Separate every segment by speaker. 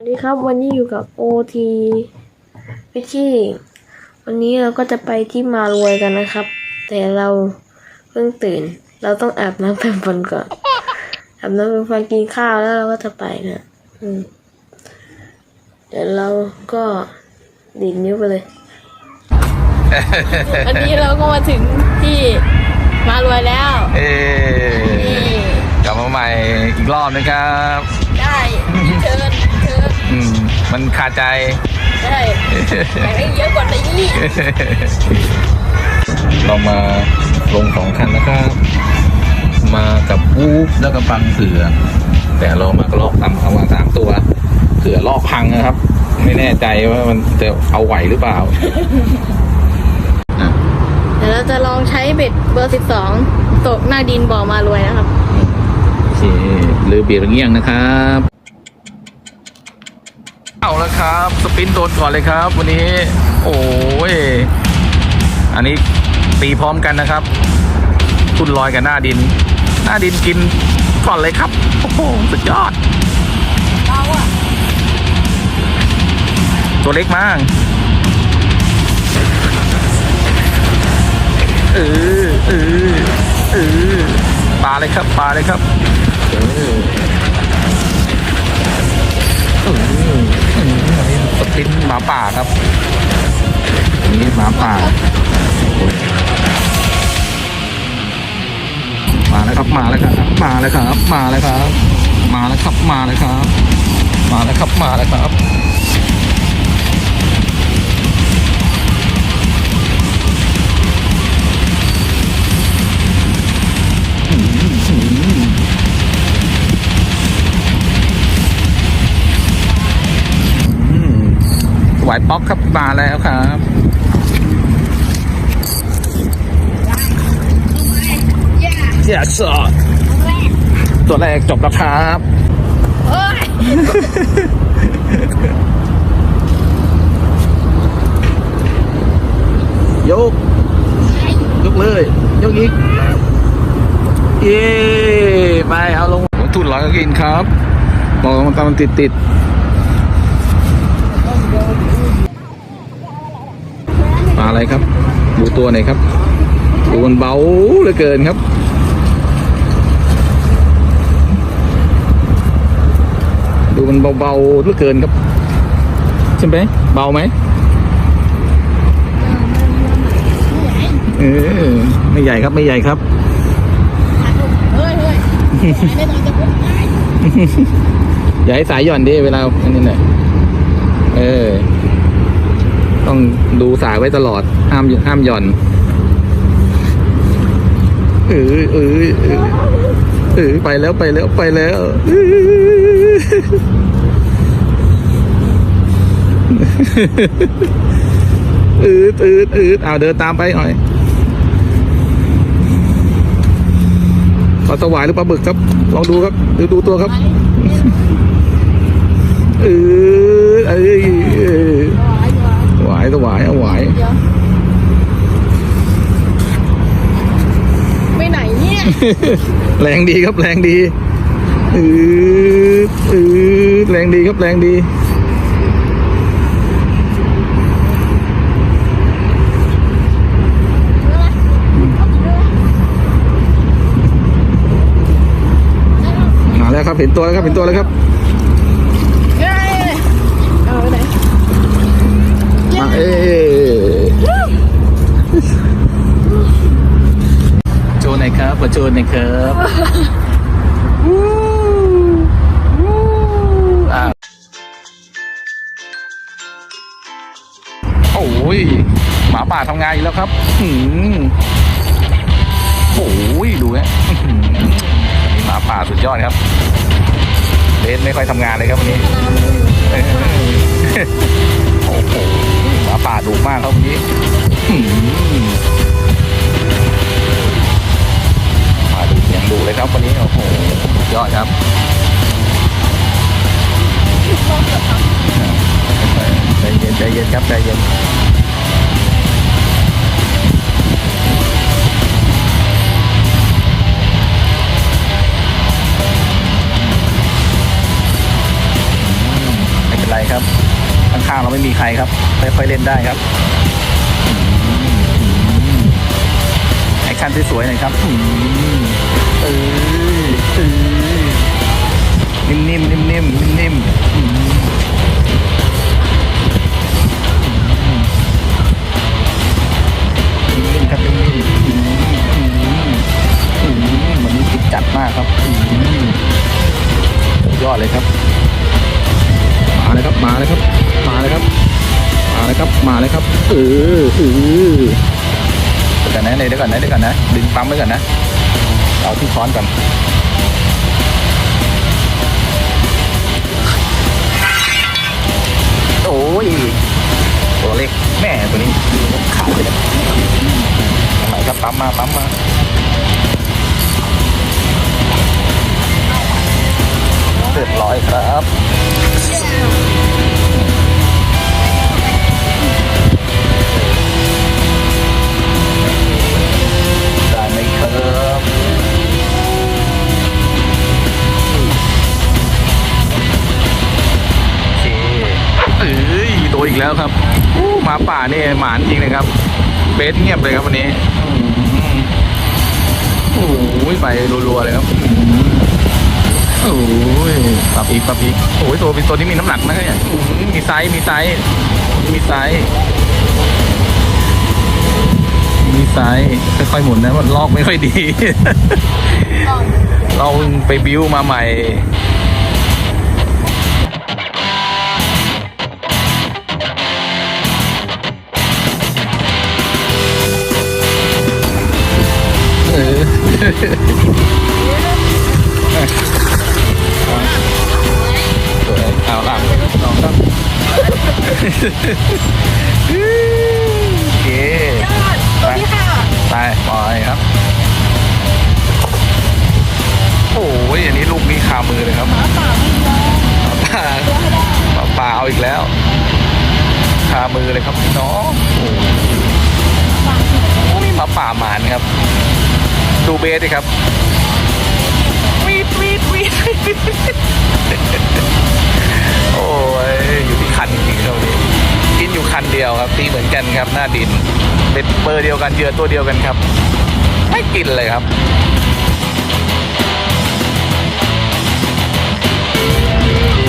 Speaker 1: สวัสดีครับวันนี้อยู่กับ OT พิชชี่วันนี้เราก็จะไปที่มารวยกันนะครับ แต่เราเพิ่งตื่น เราต้องอาบน้ำแปรงฟันก่อนอาบน้ำแปรงฟันกินข้าวแล้วเราก็จะไปนะอืมเดี๋ยวเราก็ดีดนิ้วไปเลย
Speaker 2: วันนี้เราก็มาถึงที่มารวยแล้ว
Speaker 3: เอ๊กลับมาใหม่อีกรอบนะครับ
Speaker 2: ได้เชิญเชิญ
Speaker 3: อืมมันคาใจ
Speaker 2: ได้อยากได้เยอะกว่านี้
Speaker 3: เรามาลงสองคันนะครับ มากับวูฟแล้วก็ปังเสือ แต่เรามากระลอกต่ำเอามาสามตัวเสือลอกพังนะครับ ไม่แน่ใจว่ามันจะเอาไหวหรือเปล่าอะ
Speaker 2: เดี๋ยวเราจะลองใช้เบ็ดเบอร์12ตกหน้าดินบ่อมารวยนะครับ
Speaker 3: โอเคลือเบียร์เงี้ยงนะครับ เอาแล้วครับ สปินโดนก่อนเลยครับ วันนี้ โอ้ยอันนี้ตีพร้อมกันนะครับทุนลอยกับหน้าดิน หน้าดินกินก่อนเลยครับ โอ้โหสุดยอดตัวเล็กมากเออเออเออปลาเลยครับปลาเลยครับเออ สตินหมาป่าครับนี่หมาป่า มาแล้วครับมาแล้วครับมาแล้วครับ มาแล้วครับ มาแล้วครับมาแล้วครับ มาแล้วครับมาแล้วครับ วายป๊อกครับมาแล้วครับเยสตัวแรกจบแล้วครับ
Speaker 2: เอ้ย
Speaker 3: ยก ยกเลย ยกอีก เย้ ไปเอาลงทุนร้อยก็กินครับบอกมันตามมันติดติด อะไรครับ ดูตัวหน่อยครับดูมันเบาเหลือเกินครับ ดูมันเบาๆเหลือเกินครับ ใช่ไหมเบาไหมเออไม่ใหญ่ครับไม่ใหญ่ครับ
Speaker 2: เฮ้ยเฮ้ยไม่ต้องจะพูด
Speaker 3: อย่าให้สายหย่อนดิเวลาอันนี้หน่อยเออ ต้องดูสายไว้ตลอด ห้ามห้ามหย่อนเออเออเออเออไปแล้วไปแล้วไปแล้วอืดอืดอืดเอาเดินตามไปหน่อยปลาสวายหรือปลาบึกครับ ลองดูครับดูดูตัวครับออเอ้ยเออ หวายตัวหวายเอาหวาย
Speaker 2: เดี๋ยวไปไหนเนี่ย
Speaker 3: แรงดีครับแรงดีเออเออแรงดีครับแรงดีมาแล้วครับเห็นตัวแล้วครับเห็นตัวแล้วครับ
Speaker 2: เฮ้ยเอาไปไหน
Speaker 3: มาเอ้ โจนไหนอยครับมาโจนไหนอยครับวู้วู้อะโอ้ยหมาป่าทำงานอีกแล้วครับหืมโอ้ยดูฮะอื้อหือนี่หมาป่าสุดยอดครับเลนไม่ค่อยทำงานเลยครับวันนี้เออโอ้โห หมาป่าดุมากครับวันนี้ป่าดุยังดุเลยครับวันนี้โอ้โหยอดครับใจเย็นใจเย็นครับใจเย็นเป็นไรครับ ข้างๆเราไม่มีใครครับค่อยๆเล่นได้ครับแอคชั่นสวยๆหน่อยครับเออเออนิ่มๆนิ่มๆนิ่มๆ เออเออเดี๋ยวก่อนนะเดี๋ยวก่อนนะเดี๋ยวก่อนนะดึงปั๊มไว้ก่อนนะเอาที่ช้อนก่อนโอ้ยตัวเล็กแม่ตัวนี้ขาดเลยนะทำไมครับปั๊มมาปั๊มมา นี่หมานจริงเลยครับเบสเงียบเลยครับวันนี้โอ้ยไปรัวๆเลยครับโอ้ยปรับอีกปรับอีกโอ้ยตัวเป็นตัวที่มีน้ำหนักนะเนี่ยมีไซส์มีไซส์มีไซส์มีไซส์ค่อยๆหมุนนะมันลอกไม่ค่อยดี เราไปบิวมาใหม่ ออสวยเอาลังสองครับโอเค
Speaker 2: ตัวนี้ค่ะ
Speaker 3: ไปปล่อยครับ โอ้ยอันนี้ลูกนี้คามือเลยครับป่าป่าป่าเอาอีกแล้ว คามือเลยครับพี่น้อง โอ้โอ้ยหมาป่าหมานครับดูเบสดิครับวีดวีดวีดโอ้ยอยู่ที่คันจริงๆครับวันนี้กินอยู่คันเดียวครับตีเหมือนกันครับหน้าดินเป็นเบอร์เดียวกันเยือตัวเดียวกันครับ ไม่กินเลยครับ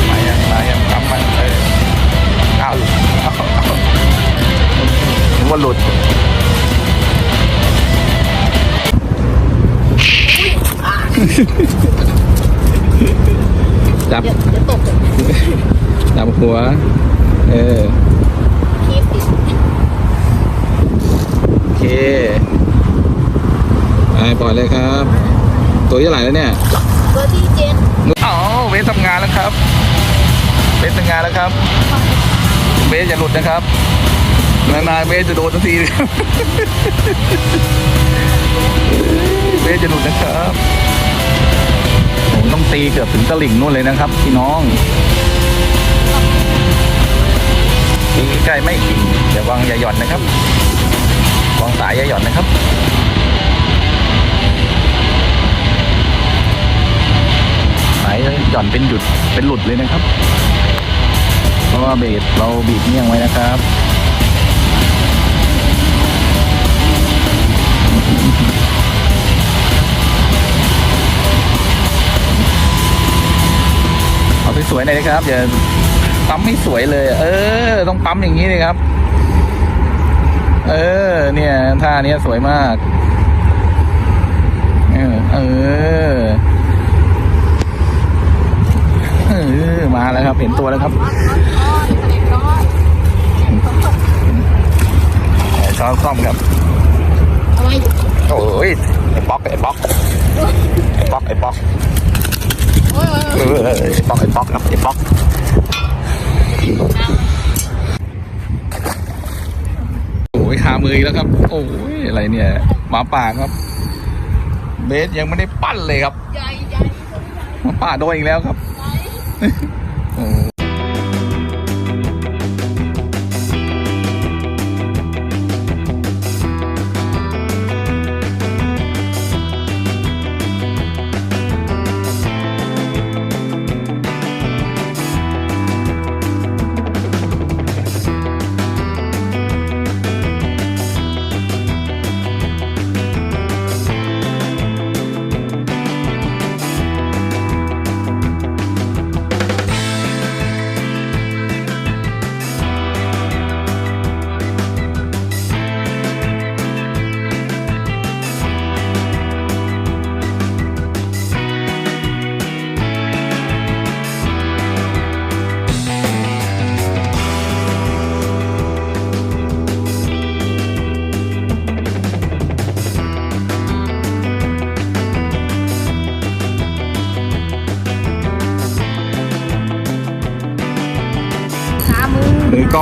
Speaker 3: มายังมายังกำมันเออเอาเอาว่าหลุด จับ
Speaker 2: จะตก
Speaker 3: จับหัว เออ
Speaker 2: คีบติด
Speaker 3: โอเคไปปล่อยเลยครับ ตัวที่ไหนแล้วเนี่ย
Speaker 2: เบอร์ที่เจ็ด
Speaker 3: อ๋อเบสทำงานแล้วครับเบสทำงานแล้วครับเบสอย่าหลุดนะครับนานๆเบสจะโดนทันทีเบสจะหลุดนะครับผม ต้องตีเกือบถึงตลิ่งนู่นเลยนะครับพี่น้องตีใกล้ไม่กิ่งอย่าวางอย่าหย่อนนะครับวางสายอย่าหย่อนนะครับสายหย่อนเป็นหยุดเป็นหลุดเลยนะครับ เพราะว่าเบสเราบีบเมี่ยงไว้นะครับ เอาสวยๆหน่อยนะครับอย่าปั๊มไม่สวยเลย เออ ต้องปั๊มอย่างนี้เลยครับ เออ เนี่ยท่าเนี้ยสวยมาก เออ เออเออมาแล้วครับ เห็นตัวแล้วครับช้อนซ่อมครับ
Speaker 2: เอาไว้
Speaker 3: โอ้ยไอ้ป๊อกไอ้ป๊อกไอ้ป๊อกไอ้ป๊อก
Speaker 2: โอ้ย
Speaker 3: เออไอ้ ป๊อกไอ้ป๊อกครับไอ้ป๊อกโอ้ยหามือแล้วครับ โอ้ยอะไรเนี่ยหมาป่าครับ เบสยังไม่ได้ปั้นเลยครับ
Speaker 2: หญ่ใหญ่
Speaker 3: หมาป่าโดนอีกแล้วครับโอ้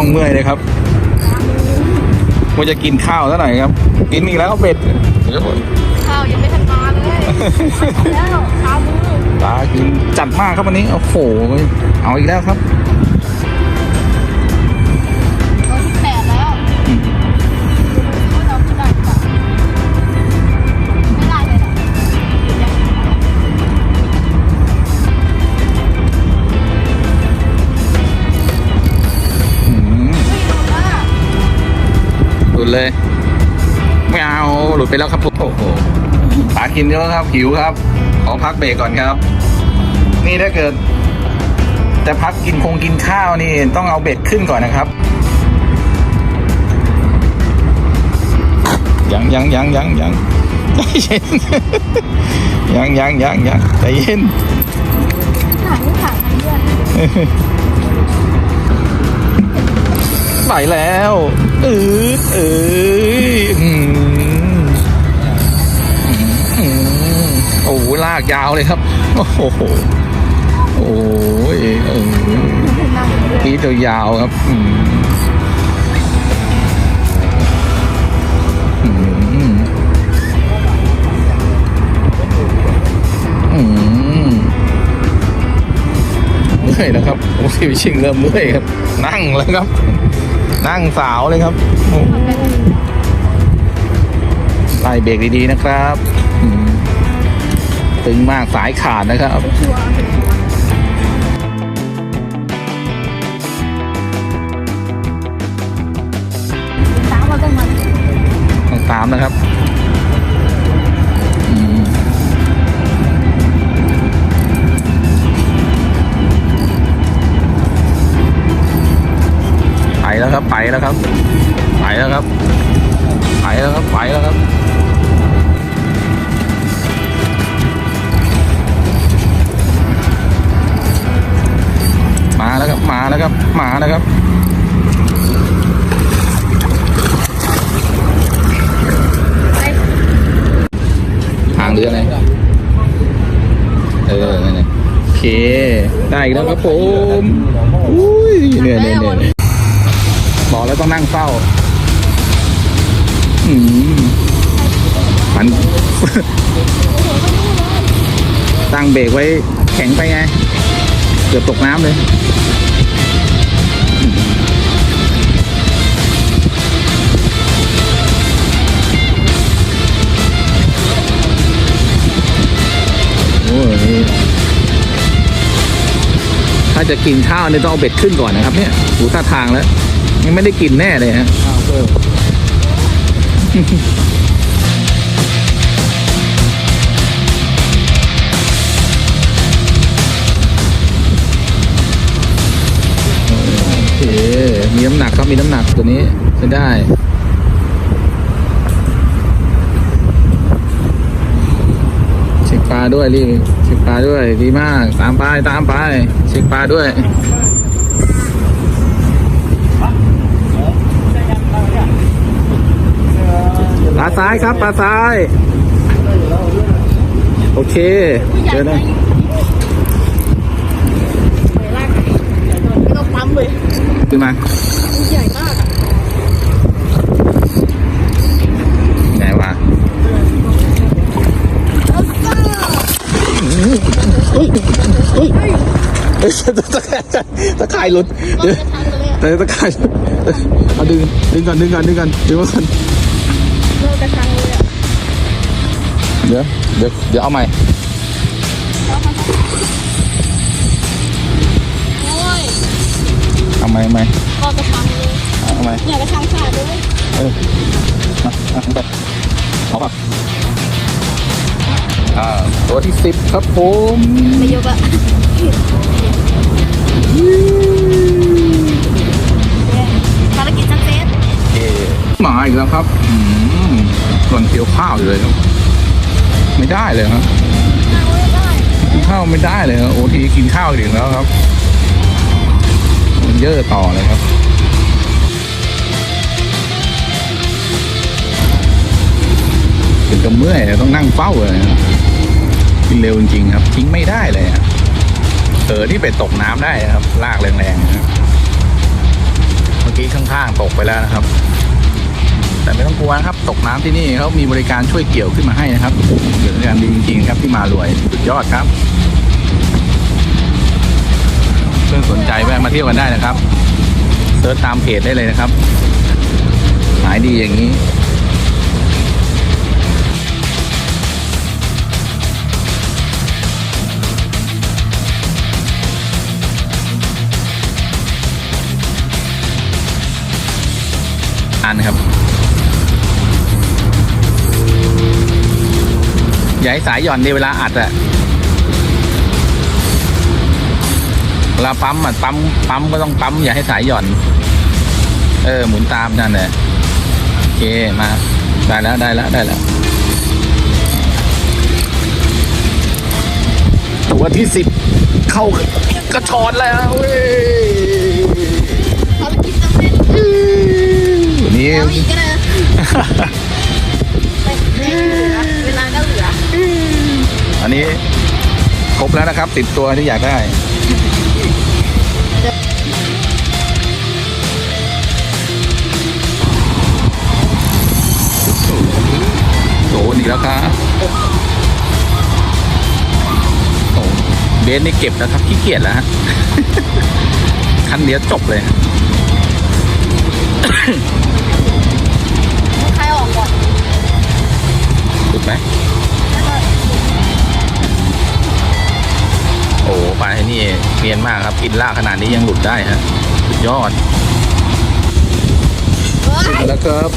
Speaker 3: มือกล้องเมื่อยเลยครับว่าจะกินข้าวซะหน่อยครับ กินอีกแล้วเป็ดเดี๋ยว
Speaker 2: ข้าวยังไม่ทันมาเลยแล้วขามือ
Speaker 3: ตากินจัดมากครับวันนี้โอ้โหเอาอีกแล้วครับ
Speaker 2: ดเลย ไม่
Speaker 3: เอาหลุดไปแล้วครับโอ้โหปากินเยอะครับหิวครับ ขอพักเบรกก่อนครับ นี่ถ้าเกิด จะพักกินคงกินข้าวนี่ต้องเอาเบ็ดขึ้นก่อนนะครับ ยังยังยังยังยังใจเย็นยังยังยังยังใจเย็น
Speaker 2: ถ่ายไม่ถ่ายทางเพื่อน
Speaker 3: ไหลแล้วเออเออโอ้โหลากยาวเลยครับ โอ้โหโอ้ยเออปีตัวยาวครับอืมอืมเมื่อยแล้วครับโอ้ยชิงเริ่มเมื่อยครับ นั่งแล้วครับ นั่งสาวเลยครับโอ้ไล่เบรกดีๆนะครับอืมตึงมากสายขาดนะครับ
Speaker 2: สามเราต้องมา
Speaker 3: ต้องตามนะครับ แล้วครับ ไปแล้วครับ ไปแล้วครับ ไปแล้วครับ ไปแล้วครับ มาแล้วครับ มาแล้วครับ มาแล้วครับทางเรืออะไรเออนั่นแหละโอเค ได้อีกแล้วครับผม อุ้ยเนี่ยเนี่ยเนี่ยบอกแล้ว ต้องนั่งเฝ้าอืมมัน ตั้งเบรกไว้แข็งไปไง เกือบตกน้ำเลยโอ้ยถ้าจะกินข้าวเนี่ยต้องเอาเบ็ดขึ้นก่อนนะครับเนี่ยดูท่าทางแล้ว ยังไม่ได้กลิ่นแน่เลยฮะโอเคมีน้ำหนักครับมีน้ำหนักตัวนี้ใช้ได้เช็คปลาด้วยรีบเช็คปลาด้วยดีมาก ตามไปตามไปเช็คปลาด้วย ปลา ซ้ายครับปลาซ้าย โอเคเจอนะ
Speaker 2: ไม่ต้องปั๊มเลย
Speaker 3: ขึ้นมา
Speaker 2: ใหญ่มาก
Speaker 3: ไหนวะเฮ้ยเฮ้ยเฮ้ยตะตะตะข่ายหลุดเดี๋ยว
Speaker 2: ทางไปเลย
Speaker 3: แต่ตะข่ายเอาดึงดึงก่อนดึงก่อนดึงก่อนดึงก่อน
Speaker 2: เดี๋
Speaker 3: ยวเดี๋ยวเดี๋ยวเอาใหม่
Speaker 2: โอ้ย
Speaker 3: เอาใหม่เอาใหม่
Speaker 2: ก็กระชังเลย
Speaker 3: เอาใหม่
Speaker 2: เนี่ยกระชังขาดเลย
Speaker 3: เออมาเอาไปเอาป่ะอ่าตัวที่สิบครับผม
Speaker 2: ไม่ยกอะภารกิจสักเซส
Speaker 3: เอมาอีกแล้วครับอืมส่วนเกี่ยวข้าวอยู่เลยครับ ไม่ได้เลยครับกินข้าวไม่ได้เลยครับโอทีกินข้าวอีกแล้วครับมันเยอะต่อเลยครับถึงกับเมื่อยต้องนั่งเฝ้าเลยกินเร็วจริงๆครับ ทิ้งไม่ได้เลยอะเออที่ไปตกน้ำได้นะครับ ลากแรงๆนะครับข้างๆตกไปแล้วนะครับ แต่ไม่ต้องกลัวนะครับตกน้ำที่นี่เขามีบริการช่วยเกี่ยวขึ้นมาให้นะครับบริการดีจริงๆครับที่มารวยสุดยอดครับเพื่อนสนใจแวะมาเที่ยวกันได้นะครับเซิร์ชตามเพจได้เลยนะครับหายดีอย่างนี้อันครับ อย่าให้สายหย่อนในเวลาอัดอะเวลาปั๊มอะปั๊มปั๊มก็ต้องปั๊มอย่าให้สายหย่อน เออ หมุนตามนั่นเลยโอเคมาได้แล้วได้แล้วได้แล้วตัวที่สิบเข้ากระชอนแล้วเว้ย
Speaker 2: เขาไปกินสำเร็จ
Speaker 3: วันนี้
Speaker 2: แล้วอีกก็เล
Speaker 3: อันนี้ครบแล้วนะครับติดตัวที่อยากได้โดนอีกแล้วครับโอ้เบสนี่เก็บแล้วครับขี้เกียจแล้วฮะคันเดียวจบเลย
Speaker 2: ใครออกก่อน
Speaker 3: ถูกไหม โอ้ปลาไอ้นี่เนียนมากครับกินลากขนาดนี้ยังหลุดได้ฮะสุดยอดแล้วครับ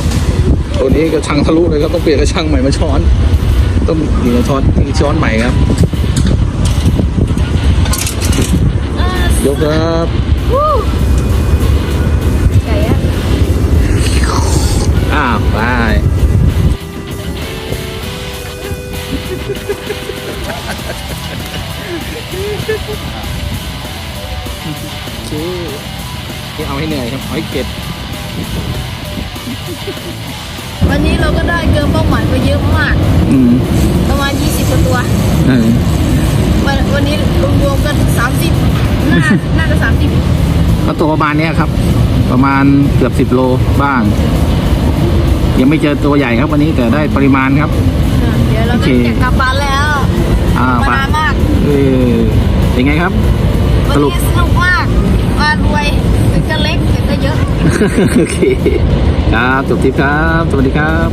Speaker 3: ตัวนี้กระชังทะลุเลยครับต้องเปลี่ยนกระชังใหม่มาช้อน ต้องเปลี่ยนช้อนช้อนใหม่ครับ ยกครับ
Speaker 2: ไก่อะ
Speaker 3: อ้าวไป ที่เอาให้เหนื่อยครับเอาให้เก็บ
Speaker 2: วันนี้เราก็ได้เกินเป้าหมายไปเยอะมาก
Speaker 3: อืม
Speaker 2: ประมาณ 20กว่าตัว
Speaker 3: เออ
Speaker 2: วันวันนี้รวมๆกัน30น่าน่าจะ30
Speaker 3: ก็ตัวประมาณเนี้ยครับ ประมาณเกือบสิบโลบ้าง ยังไม่เจอตัวใหญ่ครับวันนี้แต่ได้ปริมาณครับ
Speaker 2: เดี๋ยวเรา
Speaker 3: โอ
Speaker 2: ก็
Speaker 3: เค
Speaker 2: จะกลับบ้านแล้ว
Speaker 3: อ่า
Speaker 2: มา
Speaker 3: ปะ
Speaker 2: นานมาก
Speaker 3: เออ เป็นไงครับ
Speaker 2: วัน
Speaker 3: สรุป
Speaker 2: นี้สนุกมากมารวยแต่ก็เล็กแต่ก็เยอะ
Speaker 3: โอเค ครับ จบทริปครับ สวัสดีครับ